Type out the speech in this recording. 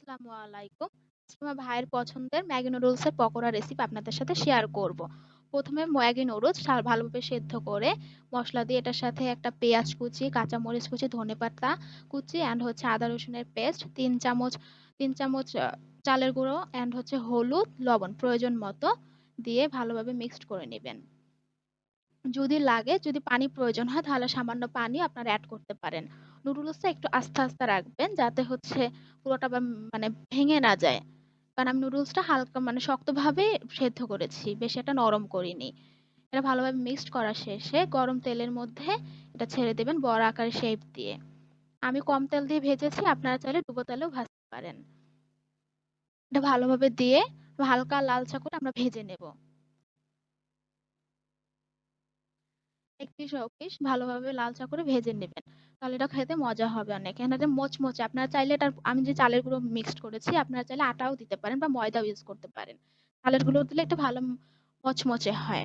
আসসালামু আলাইকুম। আমার ভাইয়ের পছন্দের ম্যাগি নুডলসের পকোড়া রেসিপি আপনাদের সাথে শেয়ার করব। প্রথমে ম্যাগি নুডলস ভালোভাবে সেদ্ধ করে মশলা দিয়ে এটার সাথে একটা পেঁয়াজ কুচি, কাঁচামরিচ কুচি ধনেপাতা কুচি অ্যান্ড হচ্ছে আদা রসুনের পেস্ট তিন চামচ তিন চামচ চালের গুঁড়ো অ্যান্ড হচ্ছে হলুদ, লবণ প্রয়োজন মতো দিয়ে ভালোভাবে মিক্সড করে নেবেন। যদি লাগে, যদি পানি প্রয়োজন হয়, তাহলে সামান্য পানি আপনারা অ্যাড করতে পারেন। নুডলসটা একটু আস্তে আস্তে রাখবেন, যাতে হচ্ছে পুরোটা মানে ভেঙে না যায়। কারণ আমি নুডলসটা হালকা মানে শক্তভাবে সেদ্ধ করেছি, বেশি একটা নরম করিনি। এটা ভালোভাবে মিক্সড করা শেষে গরম তেলের মধ্যে এটা ছেড়ে দেবেন বড় আকারে শেপ দিয়ে। আমি কম তেল দিয়ে ভেজেছি, আপনারা চাইলে ডুবো তেলেও ভাজতে পারেন। এটা ভালোভাবে দিয়ে হালকা লালচা করে আমরা ভেজে নেব। এক পিস ও পিস ভালোভাবে লালচা করে ভেজে নেবেন। তাহলে এটা খেতে মজা হবে অনেক। এখানে মোচমোচে, আপনারা চাইলে এটা আমি যে চালের গুঁড়ো মিক্সড করেছি, আপনারা চাইলে আটাও দিতে পারেন বা ময়দাও ইউজ করতে পারেন। চালের গুঁড়ো দিলে একটা ভালো মচমচে হয়।